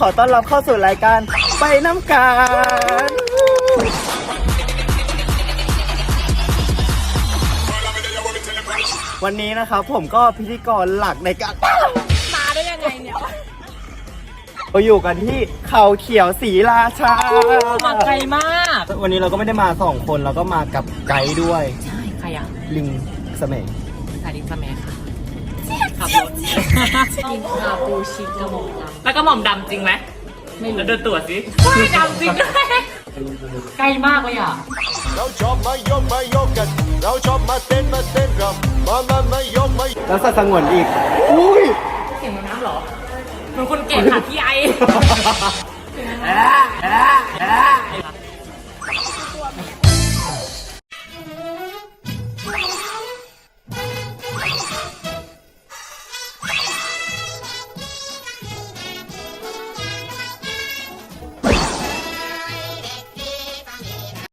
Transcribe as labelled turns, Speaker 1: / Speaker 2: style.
Speaker 1: ขอต้อนรับเข้าสู่รายการไปน้ำกันวันนี้นะครับผมก็พิธีกรหลักในการ
Speaker 2: มาได้ยังไงเนี่ย
Speaker 1: เราอยู่กันที่เขาเขียวศรีราชา
Speaker 2: มาไกลมาก
Speaker 1: วันนี้เราก็ไม่ได้มาสองคนเราก็มากับไกด์ด้วย
Speaker 2: ใช่ ใครอะ
Speaker 1: ลิงเสมห์
Speaker 2: สาดิสแม่ค่ะขับรถ กินคาปูชิโน่แล้วก็หม่อมดำจริงไหมไม่รู้แล้วเดินตรวจสิใช่ดำจริงด้วยไกลมากเลยอะ
Speaker 3: เราชอบมายกมายกกัน เราชอบมาเต้นมาเต้นกับมามามายกมา
Speaker 1: แล้วสัตว์สงวนอีก อุ้ย
Speaker 2: เสียงน้ำเหรอเหมือนคนเก่งค่ะพี่ไอ